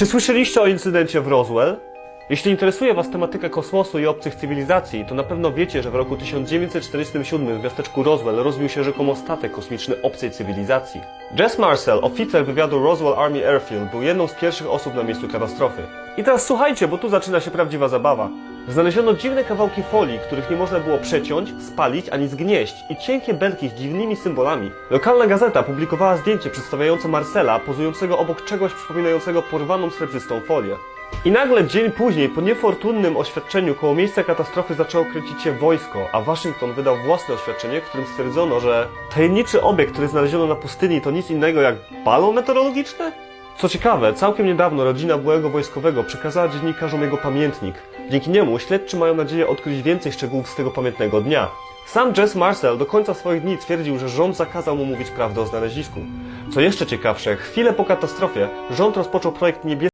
Czy słyszeliście o incydencie w Roswell? Jeśli interesuje Was tematyka kosmosu i obcych cywilizacji, to na pewno wiecie, że w roku 1947 w miasteczku Roswell rozbił się rzekomo statek kosmiczny obcej cywilizacji. Jess Marcel, oficer wywiadu Roswell Army Airfield, był jedną z pierwszych osób na miejscu katastrofy. I teraz słuchajcie, bo tu zaczyna się prawdziwa zabawa. Znaleziono dziwne kawałki folii, których nie można było przeciąć, spalić ani zgnieść i cienkie belki z dziwnymi symbolami. Lokalna gazeta publikowała zdjęcie przedstawiające Marcela pozującego obok czegoś przypominającego porwaną srebrzystą folię. I nagle dzień później, po niefortunnym oświadczeniu koło miejsca katastrofy zaczęło kręcić się wojsko, a Waszyngton wydał własne oświadczenie, w którym stwierdzono, że tajemniczy obiekt, który znaleziono na pustyni to nic innego jak balon meteorologiczny? Co ciekawe, całkiem niedawno rodzina byłego wojskowego przekazała dziennikarzom jego pamiętnik. Dzięki niemu śledczy mają nadzieję odkryć więcej szczegółów z tego pamiętnego dnia. Sam Jess Marcel do końca swoich dni twierdził, że rząd zakazał mu mówić prawdę o znalezisku. Co jeszcze ciekawsze, chwilę po katastrofie rząd rozpoczął projekt niebieski